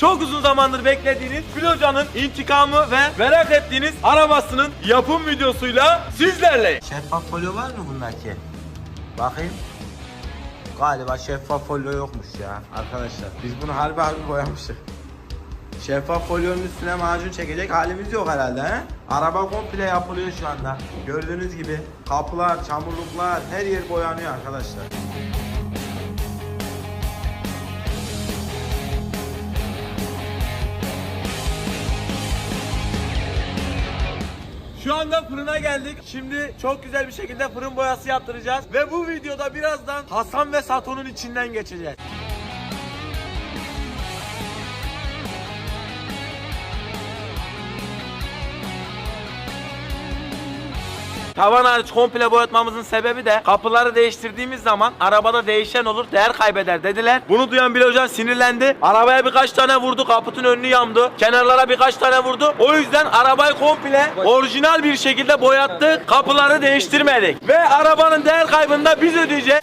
Çok uzun zamandır beklediğiniz Flocan'ın intikamı ve merak ettiğiniz arabasının yapım videosuyla sizlerle. Şeffaf folyo var mı bundaki? Bakayım. Galiba şeffaf folyo yokmuş ya arkadaşlar. Biz bunu harbi harbi boyamıştık. Şeffaf folyonun üstüne macun çekecek halimiz yok herhalde he? Araba komple yapılıyor şu anda. Gördüğünüz gibi kapılar, çamurluklar her yer boyanıyor arkadaşlar. Şu anda fırına geldik. Şimdi çok güzel bir şekilde fırın boyası yaptıracağız. Ve bu videoda birazdan Hasan ve Sato'nun içinden geçeceğiz. Tavan hariç komple boyatmamızın sebebi de kapıları değiştirdiğimiz zaman arabada değişen olur değer kaybeder dediler. Bunu duyan Bilal Hocam sinirlendi. Arabaya birkaç tane vurdu kaputun önünü yamdı. Kenarlara birkaç tane vurdu. O yüzden arabayı komple orijinal bir şekilde boyattık. Kapıları değiştirmedik. Ve arabanın değer kaybını da biz ödeyeceğiz.